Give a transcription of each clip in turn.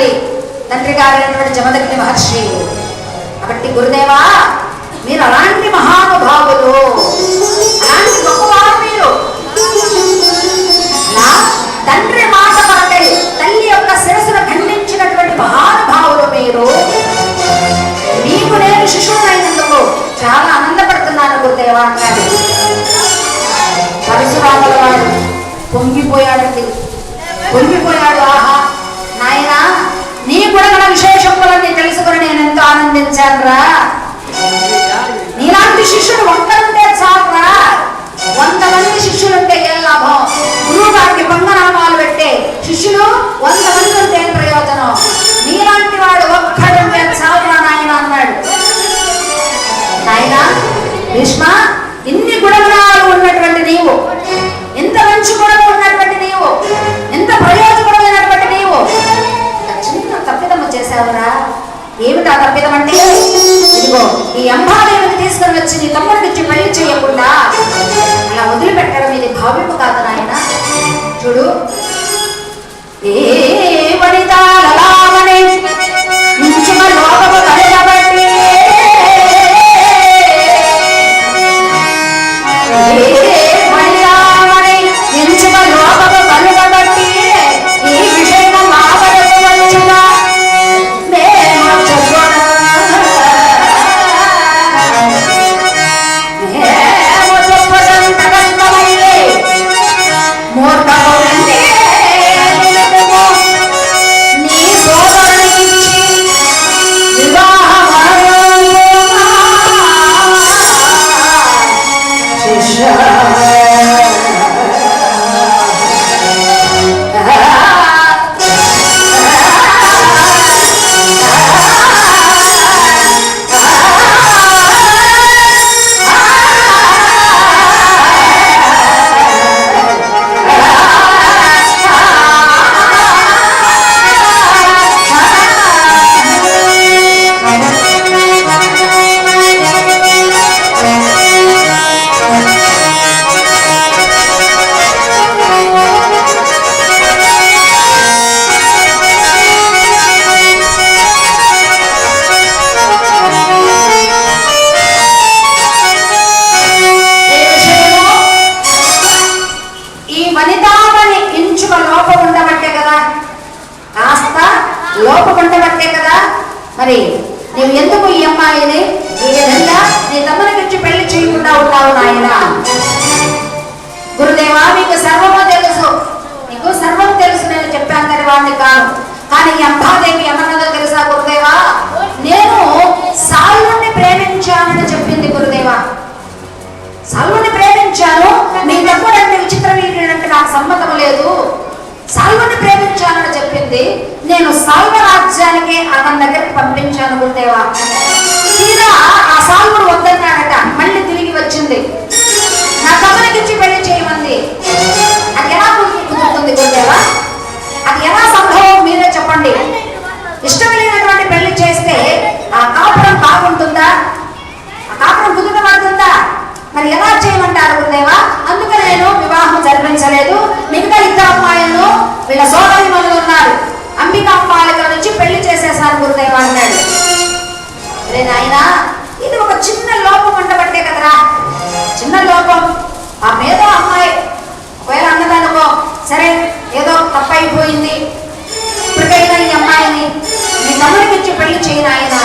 తండ్రి తండ్రి గారైనటువంటి జమదగ్ని మహర్షి కాబట్టి గురుదేవా మీరు అలాంటి మహానుభావులు అలాంటి గొప్పవారు మీరు. తండ్రి మాట కొరకై తల్లి యొక్క శిరస్సును ఖండించినటువంటి మహానుభావులు మీరు. మీకు నేను శిశువునైనందుకు చాలా ఆనందపడుతున్నాను గురుదేవా అన్నాడు పరశురాముల వాడు పొంగిపోయాడండి. పొంగిపోయాడు ఆహా. గుణగణ తెలుసుకుని నేను ఎంతో ఆనందించానురా. నీలాంటి శిష్యుడు ఒక్కరుంటే చాలరా. వంద మంది శిష్యులుంటే ఏం లాభం? గురువు గారికి బంగనామాలు పెట్టే శిష్యులు వంద మంది ఉంటే ఏం ప్రయోజనం? ఆ ముందుగా కుదుటపడుతుందా మరి ఎలా చేయమంటారు గురుదేవా? అందుకే నేను వివాహం జరిపించలేదు. మిగతా ఇద్దరు అమ్మాయిలను వీళ్ళ సోదరి మనులు ఉన్నారు. అంబిక అమ్మాయిల నుంచి పెళ్ళి చేసేసారు గురుదేవా అన్నాడు రే ఇది ఒక చిన్న లోపం ఉండబట్టే కదరా. చిన్న లోపం. ఆ మేధో అమ్మాయి ఒకవేళ అన్నదనుకో సరే ఏదో తప్పైపోయింది. ఇప్పటికైనా ఈ అమ్మాయిని మీ తమ్ముడికి ఇచ్చి పెళ్ళి చేయను ఆయన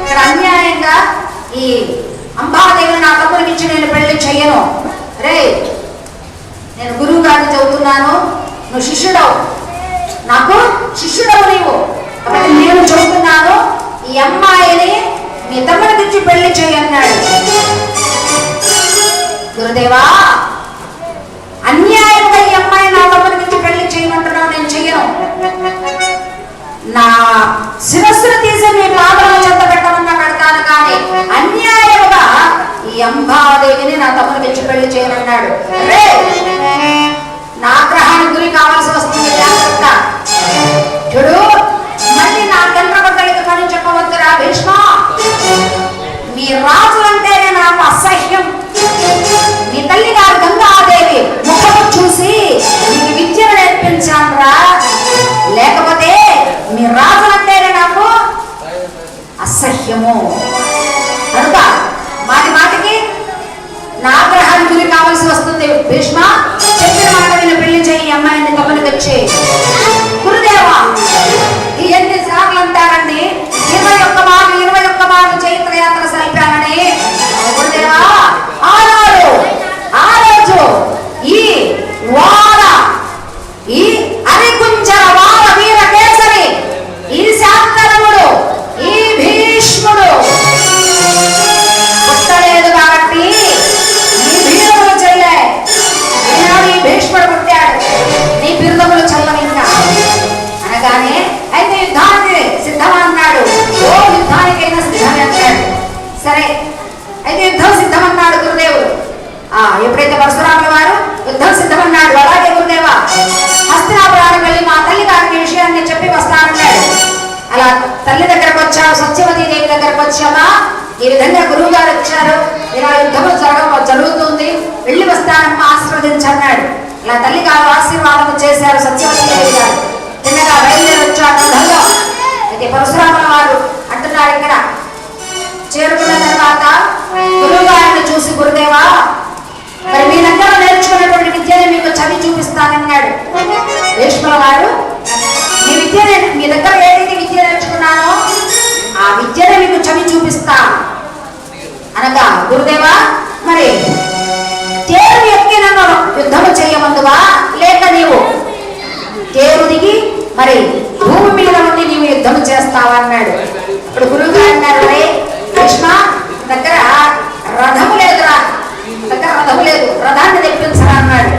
ఇక్కడ అన్యాయంగా ఈ అంబాదేవిని నా తమ్ముడికి ఇచ్చి నేను పెళ్ళి చెయ్యను. రే నేను గురువు గారిని చదువుతున్నాను. నువ్వు శిష్యుడవు. నాకు శిష్యుడవు నీవు. కాబట్టి నేను చెబుతున్నాను ఈ అమ్మాయిని మీ తమ్ముడికి ఇచ్చి పెళ్ళి చేయన్నాడు గురుదేవా అన్యాయంగా ఈ అమ్మాయి నా తమ్ముడికి ఇచ్చి పెళ్ళి చేయమంటున్నావు నేను చెయ్యను. నా శిరస్సును అంబాదేవిని నా తమ్ముడు పెంచి పెళ్ళి చేయనన్నాడు. నా గ్రహానికి గురి కావాల్సి వస్తుంది జాగ్రత్త. చూడు మళ్ళీ నా కన్నబడ్డలకి పని చెప్పవద్దురా భీష్మ. మీ రాజు అంటేనే నాకు అసహ్యం. మీ తల్లి గారు గంగాదేవి ముఖం చూసి నీకు విద్యను నేర్పించాను రా. లేకపోతే మీ రాజు అంటేనే నాకు అసహ్యము. నా గ్రహానికి గురి కావాల్సి వస్తుంది. భీష్మ ఇప్పుడు గురువు గారు అన్నారు కృష్ణ దగ్గర రథము లేదురా. దగ్గర రథము లేదు. రథాన్ని తెప్పించరా అన్నాడు.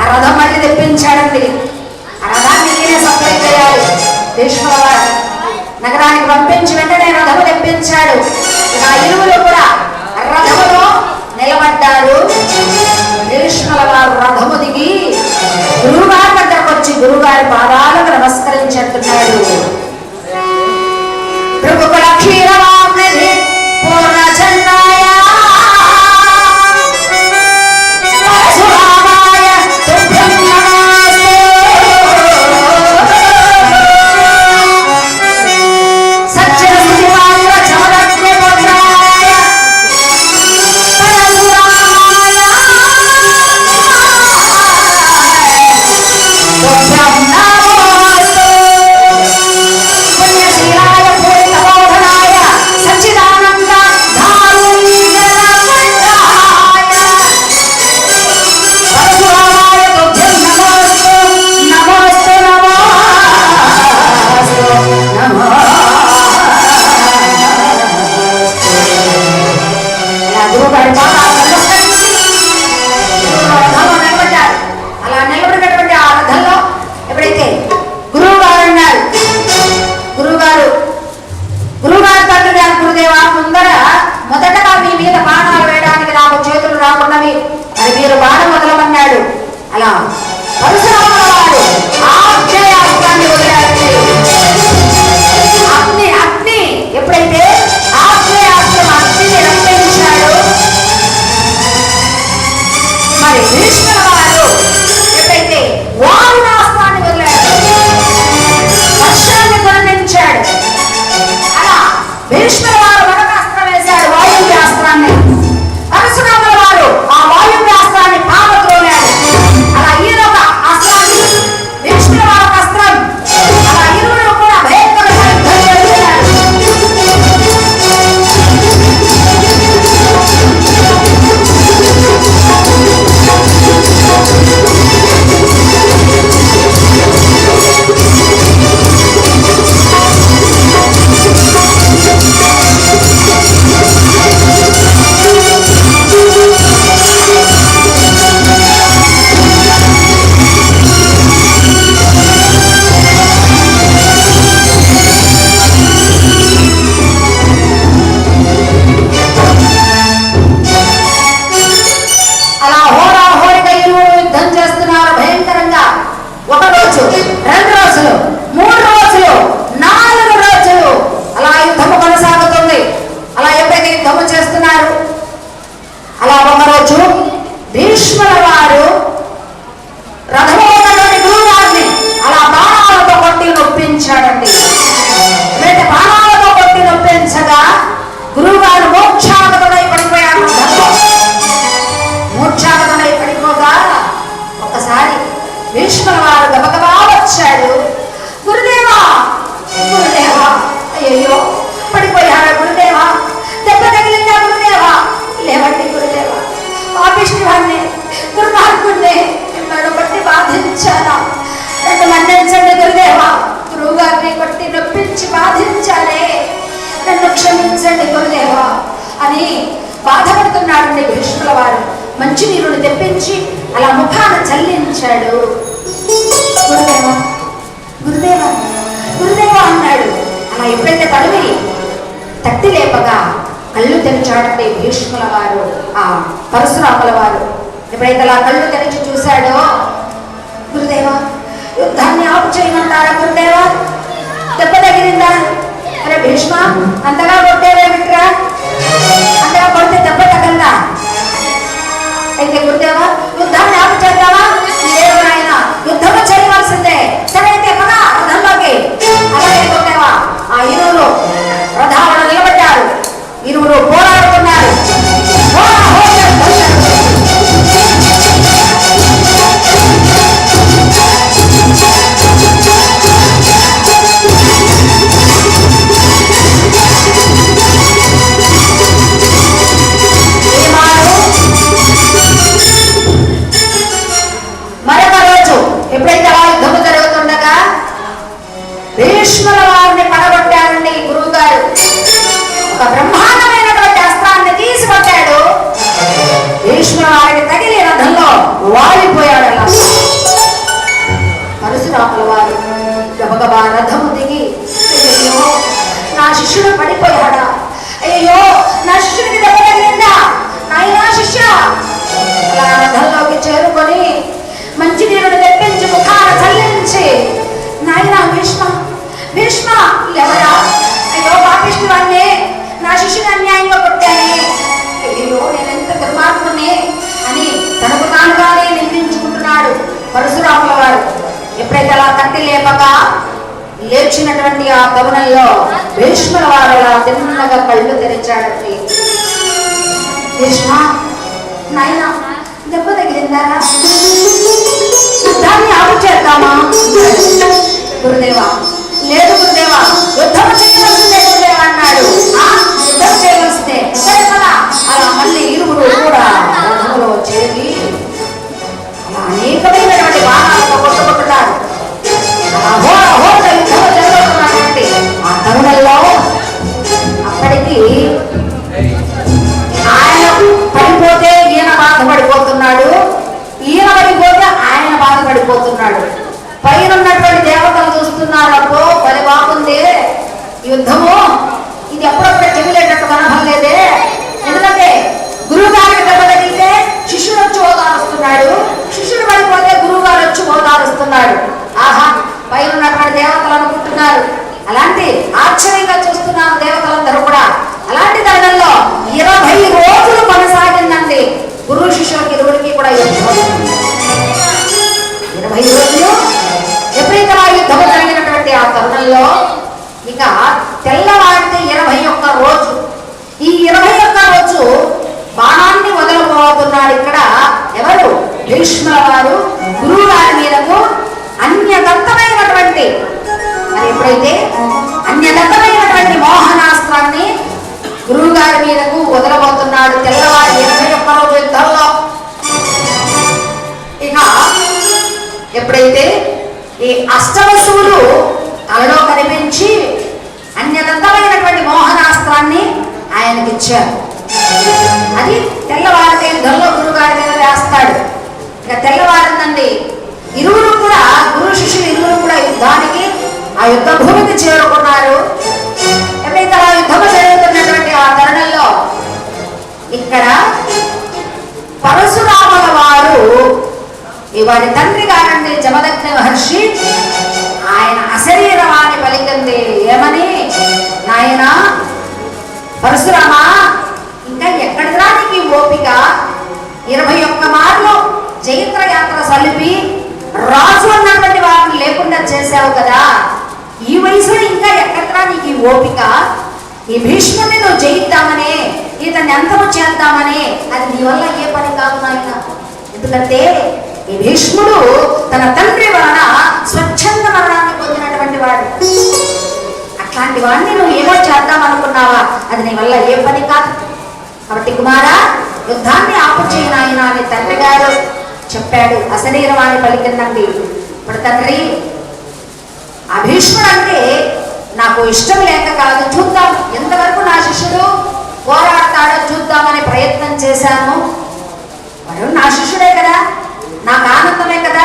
ఆ రథం మళ్ళీ తెప్పించాడండి. ఆ రథాన్ని నేనే సప్లై చేయాలి. భీష్ముల వారు నగరానికి పంపించి వెంటనే రథము తెప్పించాడు. ఆ ఇరువులు కూడా రథములో నిలబడ్డారు. భీష్ముల వారు రథము దిగి గురువుగారి దగ్గరకు వచ్చి గురువుగారి పాదాలకు నమస్కరించుతున్నాడు మరి కృష్ణుల వారు ఎప్పుడైతే వారు రాష్ట్రాన్ని వదిలాడు వర్షాన్ని అలా లేపక లేచినటువంటి ఆ తరుణంలో భీష్ముల వారు అలా తిన్నగా కళ్ళు తెరిచాడండి. భీష్మ నాయన దెబ్బ తగిలిందారా? దాన్ని ఆపు చేద్దామా? గురుదేవా లేదు గురుదేవా యుద్ధం చేయవలసిందే గురుదేవా అన్నాడు. యుద్ధం చేయవలసిందే. సరే కదా అలా మళ్ళీ ఇరువురు కూడా రథంలో చేరి అలా అనేకమైనటువంటి బాణాలతో అలా హోర హోర యుద్ధం జరుగుతున్నటువంటి ఆ తరుణంలో అప్పటికి ఆయన పడిపోతే ఈయన బాధపడిపోతున్నాడు ఈయన పడిపోతే ఆయన బాధపడిపోతున్నాడు పైన ఉన్నటువంటి దేవతలు చూస్తున్నారు పని బాగుంది యుద్ధము ఇది ఎప్పుడప్పుడు చెవిలేటట్టు కనపడలేదే ఎందుకంటే ఎప్పుడైతే ఈ అష్టవసువులు తనలో కనిపించి అన్యదంతమైనటువంటి మోహనాస్త్రాన్ని ఆయనకి ఇచ్చారు. అది తెల్లవారితే యుద్ధంలో గురుగారి మీద వేస్తాడు. ఇక తెల్లవారిందండి ఇరువురు కూడా గురు శిష్యులు ఇరువురు కూడా యుద్ధానికి ఆ యుద్ధ భూమికి చేరుకున్నారు. ఎప్పుడైతే ఆ యుద్ధము జరుగుతున్నటువంటి ఆ తరుణంలో ఇక్కడ పరశురాముల వారు ఈ వారి తండ్రి గారండి జమదగ్ని మహర్షి. ఆయన అశరీరవాణి పలికింది ఏమని? నాయనా పరశురామా ఇంకా ఎక్కడిరా నీకు ఓపిక? ఇరవై ఒక్క మార్లు జైత్ర యాత్ర సలిపి రాజు అన్నటువంటి వారిని లేకుండా చేశావు కదా. ఈ వయసులో ఇంకా ఎక్కడిరా నీకు ఈ ఓపిక? ఈ భీష్ముడిని నువ్వు జయిద్దామనే ఇతన్ని అంతము చేద్దామనే అది నీ వల్ల ఏ పని కాదు నాయన. ఎందుకంటే ఈ భీష్ముడు తన తండ్రి వలన స్వచ్ఛంద మరణాన్ని పొందినటువంటి వాడు. అట్లాంటి వాడిని నువ్వు ఏమో చేద్దాం అనుకున్నావా? అది నీ వల్ల ఏ పని కాదు. కాబట్టి కుమారా యుద్ధాన్ని ఆపు చేయనాయన అని తండ్రి గారు చెప్పాడు. అశరీరవాణి పలికిందండి. ఇప్పుడు తండ్రి ఆ భీష్ముడు అంటే నాకు ఇష్టం లేక కాదు. చూద్దాం. ఎంతవరకు నా శిష్యుడు పోరాడతాడో చూద్దామనే ప్రయత్నం చేశాను. వాడు నా శిష్యుడే కదా. నాకు ఆనందమే కదా?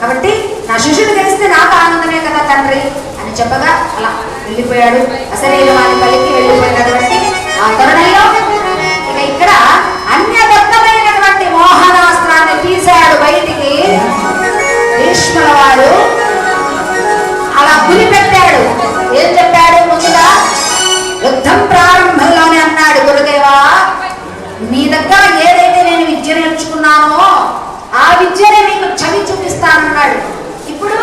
కాబట్టి నా శిష్యుడు గెలిస్తే నాకు ఆనందమే కదా తండ్రి? అని చెప్పగా అలా వెళ్ళిపోయాడు. అసలు వారి పలికి వెళ్ళిపోయినటువంటి ఆ తరుణంలో ఇక ఇక్కడ అన్యబద్ధమైనటువంటి మోహనాస్త్రాన్ని తీశాడు బయటికి. భీష్ముల వాడు అలా గురి పెట్టాడు. ఏం విద్యనే మీకు చవి చూపిస్తానన్నాడు ఇప్పుడు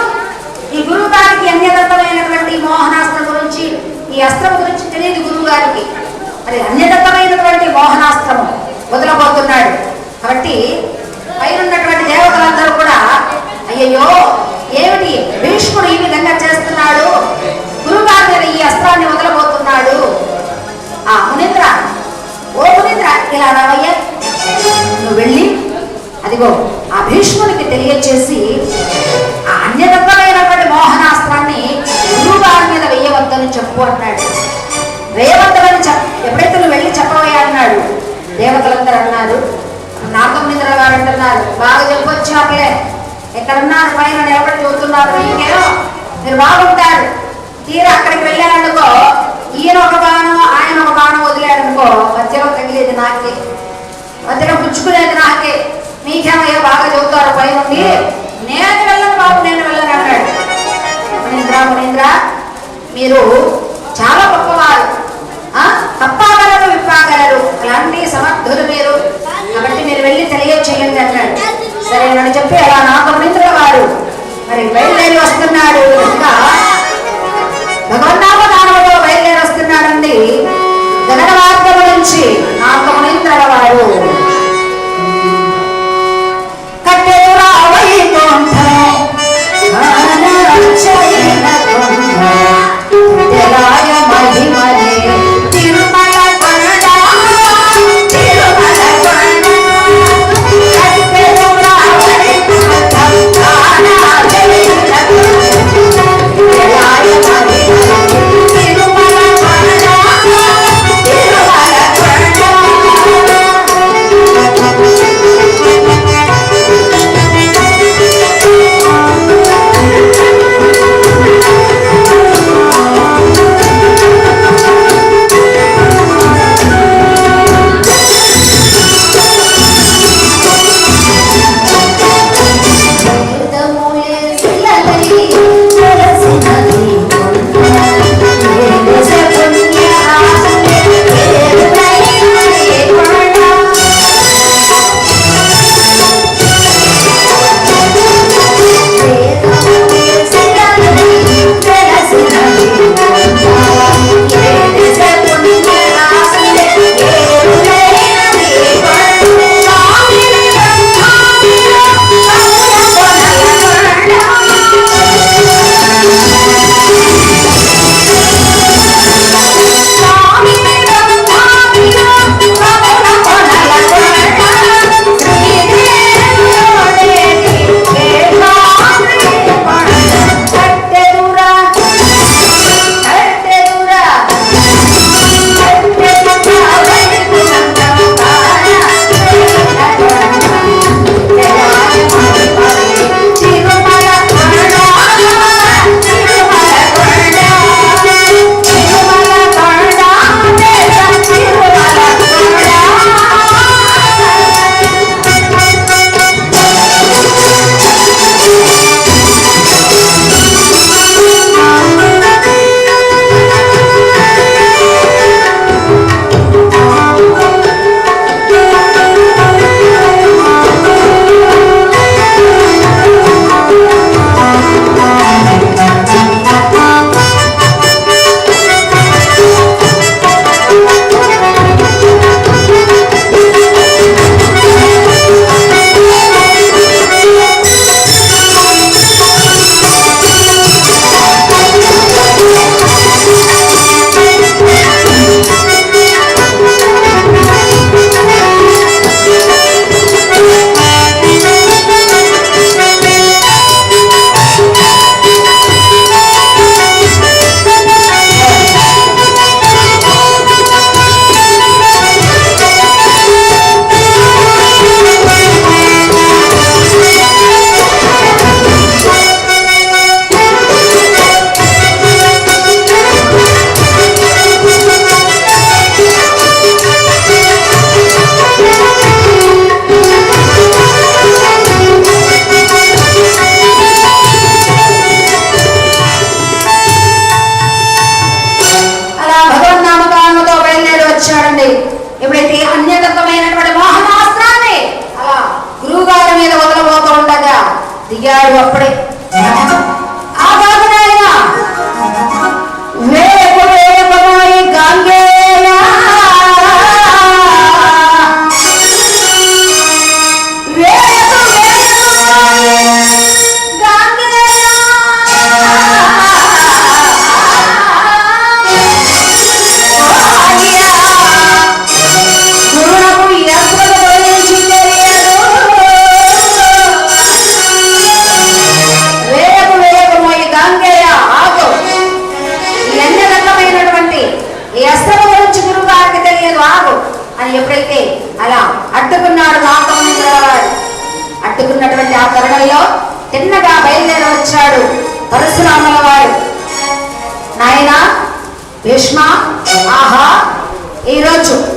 ఈ గురువు గారికి అన్యదత్తమైనటువంటి మోహనాస్త్రం గురించి ఈ అస్త్రం గురించి తెలియదు గురువు గారికి మరి అన్యదత్తమైనటువంటి మోహనాస్త్రము వదలబోతున్నాడు. కాబట్టి పైన ఉన్నటువంటి దేవతలందరూ కూడా అయ్యయ్యో ఏమిటి భీష్ముడు ఈ విధంగా చేస్తున్నాడు? గురుగారి మీద ఈ అస్త్రాన్ని చెప్పి అలా నా మునీంద్ర వారు మరి బయలుదేరి వస్తున్నాడు. ఇంకా భగవన్నామ బయలుదేరి వస్తున్నాడండి. గగన మార్గం నుంచి నాకు మునీంద్ర వారు కట్టెరా వైకుంఠం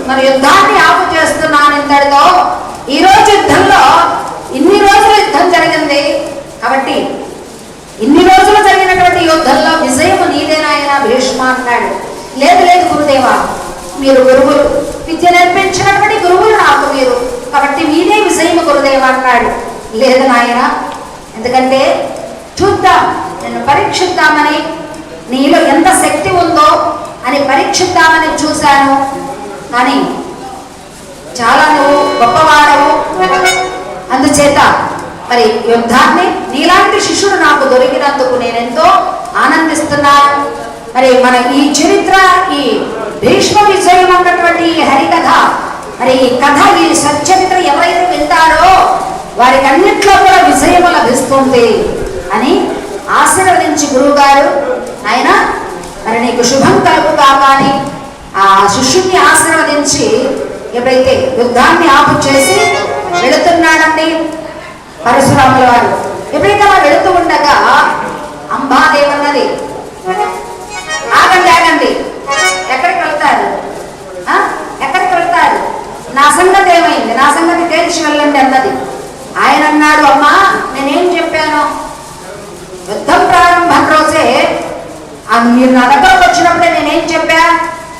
మన యుద్ధాన్ని ఆపు చేస్తున్నాను ఇంతటితో ఈ రోజు యుద్ధంలో ఇన్ని రోజులు యుద్ధం జరిగింది. కాబట్టి ఇన్ని రోజులు జరిగినటువంటి యుద్ధంలో విజయం నీదేనాయన భీష్మ అన్నాడు. లేదు లేదు గురుదేవా మీరు గురువులు. విద్య నేర్పించినటువంటి గురువులు నాకు మీరు. కాబట్టి మీదే విజయం గురుదేవా అన్నాడు. లేదు నాయన ఎందుకంటే చూద్దాం నిన్ను పరీక్షిద్దామని నీలో ఎంత శక్తి ఉందో అని పరీక్షిద్దామని చూశాను. కానీ చాలా నువ్వు గొప్పవాడవు. అందుచేత మరి యుద్ధాన్ని నీలాంటి శిష్యుడు నాకు దొరికినందుకు నేనెంతో ఆనందిస్తున్నాను. మరి మన ఈ చరిత్ర ఈ భీష్మ విజయం అన్నటువంటి ఈ హరికథ మరి ఈ కథ ఈ సచ్చరిత్ర ఎవరైతే వింటారో వారికి అన్నిట్లో కూడా విజయం లభిస్తుంది అని ఆశీర్వదించి గురువుగారు. ఆయన మరి నీకు శుభం కలుగు కాకాని ఆ శిష్యుని ఆశీర్వదించి ఎప్పుడైతే యుద్ధాన్ని ఆపు చేసి వెళుతున్నాడండి పరశురాముల వారు. ఎప్పుడైతే అలా వెళుతూ ఉండగా అంబాదేవన్నది ఆగండి ఆగండి. ఎక్కడికి వెళ్తారు? ఎక్కడికి వెళ్తారు? నా సంగతి ఏమైంది? నా సంగతి తేల్చి వెళ్ళండి అన్నది. ఆయన అన్నాడు అమ్మా నేనేం చెప్పాను? యుద్ధం ప్రారంభం రోజే ఆ మీరు నా దగ్గరకు వచ్చినప్పుడే నేనేం చెప్పా?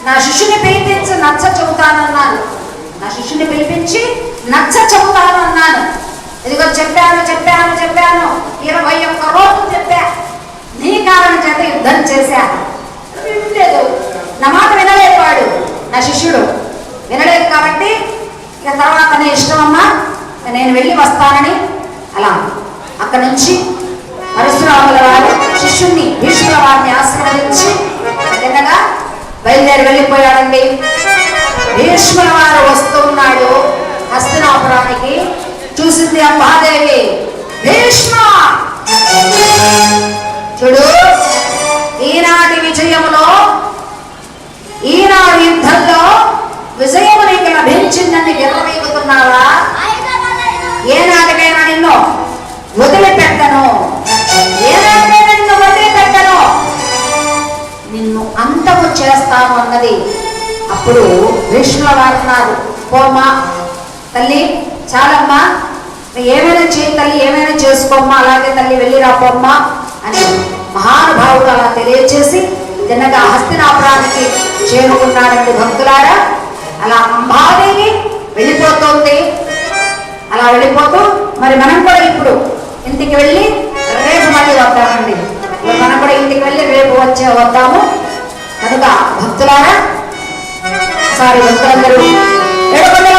నా శిష్యుని పిలిపించి నచ్చ చెబుతానన్నాను. నా శిష్యుని పిలిపించి నచ్చ చెబుతానన్నాను. ఇదిగో చెప్పాను చెప్పాను చెప్పాను. ఇరవై ఒక్క రోజు చెప్పా. నీ కారణం చేత యుద్ధం చేశాను. వినలేదు. నా మాట వినలేదు వాడు నా శిష్యుడు. వినలేదు కాబట్టి ఇక తర్వాత నీ ఇష్టం అమ్మా. నేను వెళ్ళి వస్తానని అలా అక్కడ నుంచి పరశురాముల వారు శిష్యుణ్ణి భీష్ముల వారిని ఆశీర్వదించి విధంగా బయలుదేరి వెళ్ళిపోయాడండి. భీష్ముల వారు వస్తూ ఉన్నాడు హస్తినాపురానికి. చూసింది అంబాదేవి భీష్మ! చూడు ఈనాటి విజయములో ఈనాడు యుద్ధంలో విజయము నీకు లభించిందని విరవీగుతున్నావా ఏనాటికైనా నిన్ను వదిలిపెట్టను. అప్పుడు భీష్ముల వారు అన్నారు పోమ్మా. తల్లి చాలమ్మా. ఏమైనా చేయి తల్లి ఏమైనా చేసుకోమ్మా. అలాగే తల్లి వెళ్ళి రాపోమ్మా అని మహానుభావుడు అలా తెలియచేసి తిన్నగా హస్తినాపురానికి చేరుకున్నాడండి భక్తులారా. అలా అంబాదేవి వెళ్ళిపోతుంది. అలా వెళ్ళిపోతూ మరి మనం కూడా ఇప్పుడు ఇంటికి వెళ్ళి రేపు మళ్ళీ వద్దామండి. మనం కూడా ఇంటికి వెళ్ళి రేపు వచ్చే వద్దాము. కనుక భక్తులారా ఒకసారి భక్తులందరూ ఎడపండి